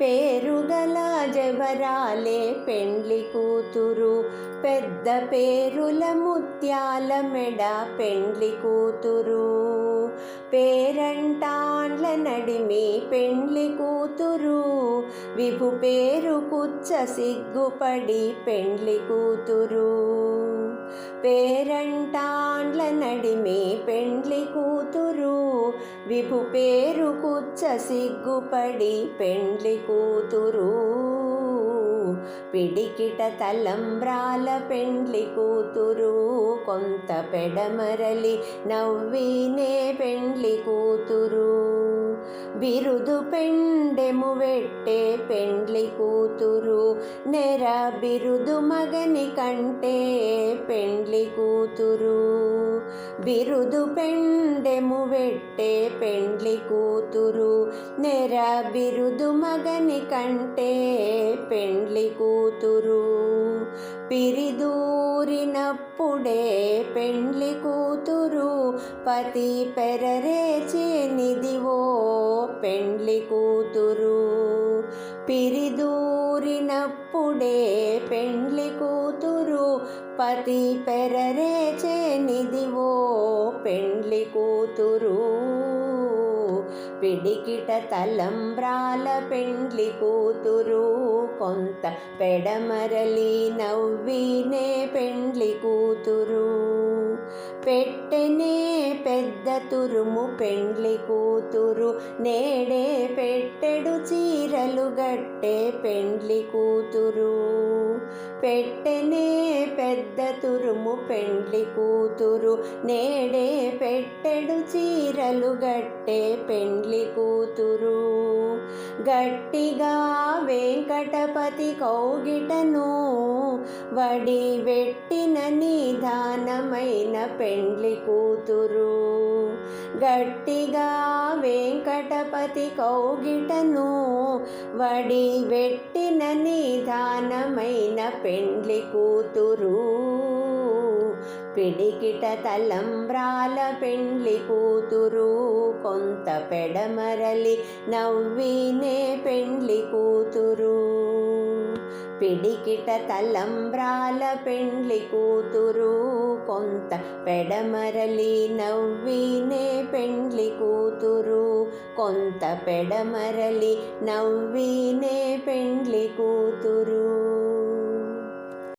పేరుగల జవరాలే పెండ్లి కూతురు. పెద్ద పేరుల ముత్యాల మెడ పెండ్లి కూతురు. పేరంటాండ్ల నడిమి పెండ్లి కూతురు. విభు పేరు కుచ్చ సిగ్గుపడి పెండ్లి కూతురు. పేరంటాండ్ల నడిమే పెండ్లి కూతురు. విభు పేరు కుచ్చ సిగ్గుపడి పెండ్లి కూతురు. పిడికిట తలంబ్రాల పెండ్లి కూతురు. కొంత పెడమరలి నవ్వినే పెండ్లి కూతురు. బిరుదు పెండెము వెట్టే పెండ్లి కూతురు. నెర బిరుదు మగని కంటే పెండ్లి కూతురు. బిరుదు పెండెము వెట్టే పెండ్లి కూతురు. నెర బిరుదు మగని కంటే పెండ్లి కూతురు. పిరిదూరినప్పుడే పెండ్లి కూతురు. పతి పెరరేచేనిదివో పెండ్లి కూతురు పిరిదూరినప్పుడే పెండ్లి కూతురు పతి పెరరేచేనిదివో పెండ్లి కూతురు. పిడికిట తలంబ్రాల పెండ్లి కూతురు కొంత పెడమరలి నవ్వినే పెండ్లి కూతురు. పెట్టెనే తురుము పెండ్లి కూతురు నేడే పెట్టెడు చీరలు గట్టే పెండ్లి కూతురు. పెట్టెనే పెద్ద తురుము పెండ్లి కూతురు నేడే పెట్టెడు చీరలు గట్టే పెండ్లి కూతురు. గట్టిగా వెంకటపతి కౌగిటను వడి వెట్టిన నిదానమైన పెండ్లి కూతురు. గట్టిగా వెంకటపతి కౌగిటను వడి వెట్టిన నిదానమైన పెండ్లి కూతురు. పిడికిట తలంబ్రాల పెండ్లి కూతురు. కొంత పెడమరలి నవ్వినే పెండ్లి కూతురు. పిడికిట తలంబ్రాల పెండ్లి కూతురు కొంత పెడమరలి నవ్వినే పెండ్లి కూతురు కొంత పెడమరలి నవ్వినే పెండ్లి కూతురు